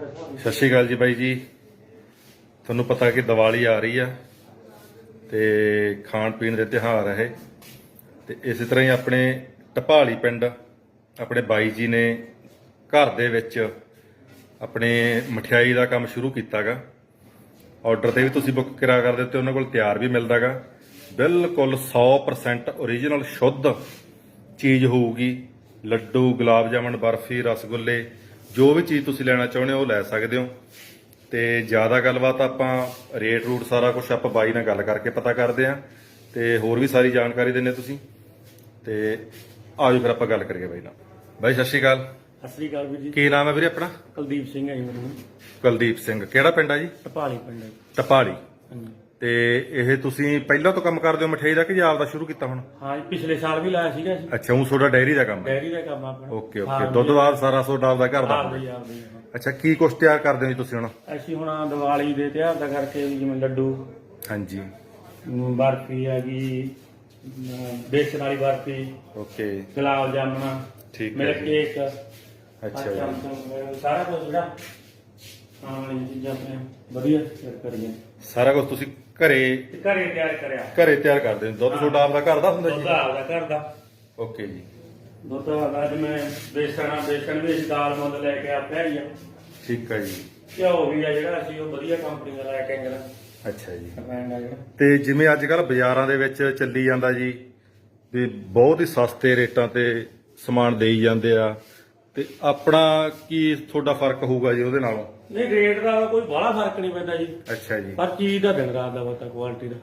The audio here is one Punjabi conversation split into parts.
ਸਤਿ ਸ਼੍ਰੀ ਅਕਾਲ ਜੀ ਬਾਈ ਜੀ। ਤੁਹਾਨੂੰ ਪਤਾ ਕਿ ਦੀਵਾਲੀ ਆ ਰਹੀ ਆ ਤੇ ਖਾਣ ਪੀਣ ਦੇ ਤਿਉਹਾਰ ਹੈ ਇਹ। ਤੇ ਇਸੇ ਤਰ੍ਹਾਂ ਹੀ ਆਪਣੇ ਟਪਾਲੀ ਪਿੰਡ, ਆਪਣੇ ਬਾਈ ਜੀ ਨੇ ਘਰ ਦੇ ਵਿੱਚ ਆਪਣੇ ਮਠਿਆਈ ਦਾ ਕੰਮ ਸ਼ੁਰੂ ਕੀਤਾਗਾ। ਆਰਡਰ ਤੇ ਵੀ ਤੁਸੀਂ ਬੁੱਕ ਕਰਾ ਕਰਦੇ ਤੇ ਉਹਨਾਂ ਕੋਲ ਤਿਆਰ ਵੀ ਮਿਲਦਾਗਾ। ਬਿਲਕੁਲ 100% ਓਰੀਜਨਲ ਸ਼ੁੱਧ ਚੀਜ਼ ਹੋਊਗੀ। ਲੱਡੂ, ਗੁਲਾਬ ਜਾਮਣ, ਬਰਫੀ, ਰਸਗੁੱਲੇ ਜੋ ਵੀ ਚੀਜ਼ ਤੁਸੀਂ ਲੈਣਾ ਚਾਹੁੰਦੇ ਹੋ ਉਹ ਲੈ ਸਕਦੇ ਹੋ। ਤੇ ਜ਼ਿਆਦਾ ਗੱਲਬਾਤ ਆਪਾਂ ਰੇਟ ਰੂਟ ਸਾਰਾ ਕੁਝ ਆਪਾਂ ਬਾਈ ਨਾਲ ਗੱਲ ਕਰਕੇ ਪਤਾ ਕਰਦੇ ਆ ਤੇ ਹੋਰ ਵੀ ਸਾਰੀ ਜਾਣਕਾਰੀ ਦਿੰਨੇ ਤੁਸੀਂ। ਤੇ ਆਜੋ ਫਿਰ ਆਪਾਂ ਗੱਲ ਕਰੀਏ ਬਾਈ ਨਾਲ। ਬਾਈ ਸਤਿ ਸ਼੍ਰੀ ਅਕਾਲ। ਸਤਿ ਸ੍ਰੀ ਅਕਾਲ ਵੀਰ ਜੀ। ਕੀ ਨਾਮ ਹੈ ਵੀਰੇ ਆਪਣਾ? ਕੁਲਦੀਪ ਸਿੰਘ ਹੈ ਜੀ ਮੇਰਾ ਨਾਮ। ਕੁਲਦੀਪ ਸਿੰਘ। ਕਿਹੜਾ ਪਿੰਡ ਆ ਜੀ? ਟਪਾਲੀ ਪਿੰਡ ਹੈ ਜੀ। ਟਪਾਲੀ। ਹਾਂਜੀ। ਤੇ ਇਹ ਤੁਸੀਂ ਪਹਿਲਾਂ ਤੋਂ ਕੰਮ ਕਰਦੇ ਹੋ ਮਠਿਆਈ ਦਾ ਕਿ ਜਾਂ ਆਪਦਾ ਸ਼ੁਰੂ ਕੀਤਾ ਹੁਣ? ਹਾਂ ਜੀ ਪਿਛਲੇ ਸਾਲ ਵੀ ਲਾਇਆ ਸੀਗਾ ਜੀ। ਅੱਛਾ ਉਹ ਤੁਹਾਡਾ ਡੈਰੀ ਦਾ ਕੰਮ ਹੈ? ਡੈਰੀ ਦਾ ਕੰਮ ਆਪਣਾ। Okay okay. ਦੁੱਧ ਬਾਦ ਸਾਰਾ ਤੁਹਾਡਾ ਆਪਦਾ ਘਰ ਦਾ? ਆਪਦੇ ਆਪਦੇ ਹੀ। ਅੱਛਾ ਕੀ ਕੁਛ ਤਿਆਰ ਕਰਦੇ ਹੋ ਜੀ ਤੁਸੀਂ ਹੁਣ? ਅਸੀਂ ਹੁਣ ਆਹ ਦੀਵਾਲੀ ਦੇ ਤਿਉਹਾਰ ਦਾ ਕਰਕੇ ਵੀ ਜਿਵੇਂ ਲੱਡੂ ਹਾਂਜੀ। ਅਮ, ਬਰਫੀ ਆ ਗਈ ਅਮ, ਬੇਸਣ ਵਾਲੀ ਬਰਫੀ ਓਕੇ। ਗੁਲਾਬ ਜਾਮਣਾ ਠੀਕ ਹੈ ਮਿਲਕ ਜੀ। ਕੇਕ ਅੱਛਾ ਜੀ। ਸਾਰਾ ਕੁਝ ਜਿਹੜਾ ਖਾਣ ਵਾਲੀ ਚੀਜ਼ਾਂ ਆਪਣੇ ਵਧੀਆ ਤਿਆਰ ਕਰੀਏ ਸਾਰਾ ਕੁਝ ਤੁਸੀਂ ਘਰੇ ਤੇ ਘਰੇ ਤਿਆਰ ਕਰਿਆ। ਘਰੇ ਤਿਆਰ ਕਰਦੇ ਹੋ। ਦੁੱਧ ਤੁਹਾਡਾ ਆਪਦਾ ਘਰ ਦਾ ਹੁੰਦਾ ਦੁੱਧ ਜੀ ਆਪਦਾ ਘਰ ਦਾ। ਓਕੇ ਜੀ। ਦੁੱਧ ਆਪਦਾ ਜਿਵੇਂ ਬੇਸਣ ਬੇਸਣ ਵੀ ਅਸੀਂ ਦਾਲ ਮੁੱਲ ਲੈ ਕੇ ਆਪਿਆ ਹੀ ਆ। ਠੀਕ ਹੈ ਜੀ। ਘਿਓ ਵੀ ਆ ਜਿਹੜਾ ਅਸੀਂ ਉਹ ਵਧੀਆ ਕੰਪਨੀ ਦਾ ਲੈ ਕੇ ਆਏ ਹਾਂ ਅੱਛਾ ਜੀ। ਬ੍ਰਾਂਡ ਆ ਜਿਹੜਾ। ਤੇ ਜਿਵੇਂ ਅੱਜ ਕੱਲ ਬਾਜ਼ਾਰਾਂ ਦੇ ਵਿੱਚ ਚੱਲੀ ਜਾਂਦਾ ਜੀ ਵੀ ਬਹੁਤ ਹੀ ਸਸਤੇ ਰੇਟਾਂ ਤੇ ਸਮਾਨ ਦੇਈ ਜਾਂਦੇ ਆ। ਤੇ ਆਪਣਾ ਕੀ ਤੁਹਾਡਾ ਫ਼ਰਕ ਹੋਊਗਾ ਜੀ ਉਹਦੇ ਨਾਲੋਂ? ਨਹੀਂ ਰੇਟ ਦਾ ਕੋਈ ਬੜਾ ਫ਼ਰਕ ਨਹੀਂ ਪੈਂਦਾ ਜੀ। ਅੱਛਾ ਜੀ। ਪਰ ਚੀਜ਼ ਦਾ ਦਿਨ ਰਾਤ ਦਾ ਪਤਾ ਕੁਆਲਿਟੀ ਦਾ।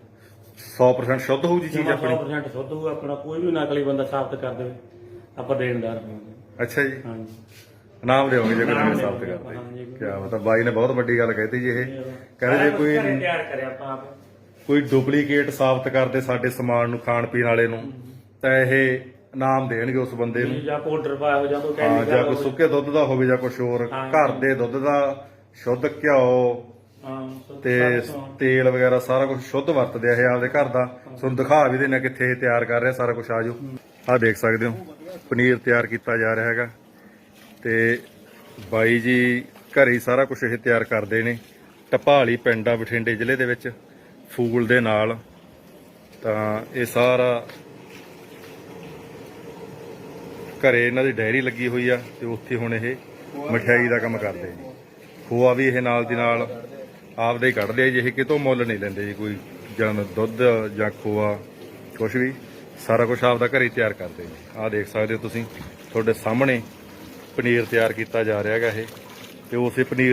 100% ਸ਼ੁੱਧ ਹੋਊ ਜੀ ਚੀਜ਼ ਆਪਣੀ? 100% ਸ਼ੁੱਧ ਹੋਊ ਆਪਣਾ ਕੋਈ ਵੀ ਨਕਲੀ ਬੰਦਾ ਸਾਬਤ ਕਰ ਦੇਵੇ। ਆਪਾਂ ਦੇਣਦਾਰ ਹੋਵਾਂਗੇ ਅੱਛਾ ਜੀ। ਹਾਂਜੀ ਨਾਮ ਦੇਵਾਂਗੇ ਜੇ ਕੋਈ ਸਾਬਤ ਕਰਦੇ। ਹਾਂਜੀ। ਕੀ ਮਤਲਬ ਬਾਈ ਨੇ ਬਹੁਤ ਵੱਡੀ ਗੱਲ ਕਹਿਤੀ ਜੀ ਇਹ। ਕਹਿੰਦੇ ਜੇ ਕੋਈ ਤਿਆਰ ਕਰਿਆ ਆਪਾਂ ਆਪ। ਕੋਈ ਡੁਪਲੀਕੇਟ ਸਾਬਤ ਕਰਦੇ ਸਾਡੇ ਸਮਾਨ ਨੂੰ ਖਾਣ ਪੀਣ ਵਾਲੇ ਨੂੰ ਤਾਂ ਇਹ ਨਾਮ ਦੇਣਗੇ ਉਸ ਬੰਦੇ ਨੂੰ। ਜਾਂ ਪਾਊਡਰ ਪਾਇਆ ਹੋ ਜਾਂ ਕੋਈ ਹਾਂ ਜਾਂ ਕੋਈ ਸੁੱਕੇ ਦੁੱਧ ਦਾ ਹੋਵੇ ਜਾਂ ਕੁਝ ਹੋਰ ਹਾਂ। ਘਰ ਦੇ ਦੁੱਧ ਦਾ ਸ਼ੁੱਧ ਘਿਓ ਹਾਂ ਤੇ ਤੇਲ ਵਗੈਰਾ ਸਾਰਾ ਕੁਝ ਸ਼ੁੱਧ ਵਰਤਦੇ ਆ ਇਹ ਆਪਦੇ ਘਰ ਦਾ। ਤੁਹਾਨੂੰ ਦਿਖਾ ਵੀ ਦੇਣਾ ਕਿੱਥੇ ਇਹ ਤਿਆਰ ਕਰ ਰਿਹਾ ਸਾਰਾ ਕੁਝ ਆਜੋ। ਆਹ ਦੇਖ ਸਕਦੇ ਹੋ ਪਨੀਰ ਤਿਆਰ ਕੀਤਾ ਜਾ ਰਿਹਾ ਹੈਗਾ। ਤੇ ਬਾਈ ਜੀ ਘਰੇ ਹੀ ਸਾਰਾ ਕੁਝ ਇਹ ਤਿਆਰ ਕਰਦੇ ਨੇ। ਟਪਾਲੀ ਪਿੰਡ ਆ ਬਠਿੰਡੇ ਜ਼ਿਲ੍ਹੇ ਦੇ ਵਿੱਚ ਫੂਲ ਦੇ ਨਾਲ। ਤਾਂ ਇਹ ਸਾਰਾ ਘਰੇ ਇਹਨਾਂ ਦੀ ਡਾਇਰੀ ਲੱਗੀ ਹੋਈ ਆ ਤੇ ਉੱਥੇ ਹੁਣ ਇਹ ਮਠਿਆਈ ਦਾ ਕੰਮ ਕਰਦੇ ਜੀ। ਖੋਆ ਵੀ ਇਹ ਨਾਲ ਦੀ ਨਾਲ ਆਪਦੇ ਹੀ ਕੱਢਦੇ ਆ ਜੀ, ਇਹ ਕਿਤੋਂ ਮੁੱਲ ਨਹੀਂ ਲੈਂਦੇ ਜੀ, ਕੋਈ ਜਾਂ ਦੁੱਧ ਜਾਂ ਖੋਆ ਕੁਝ ਵੀ। ਸਾਰਾ ਕੁਝ ਆਪਦਾ ਘਰੇ ਹੀ ਤਿਆਰ ਕਰਦੇ ਜੀ। ਆਹ ਦੇਖ ਸਕਦੇ ਹੋ ਤੁਸੀਂ, ਤੁਹਾਡੇ ਸਾਹਮਣੇ ਪਨੀਰ ਤਿਆਰ ਕੀਤਾ ਜਾ ਰਿਹਾ ਹੈਗਾ ਇਹ। ਤੇ ਉਸੇ ਪਨੀਰ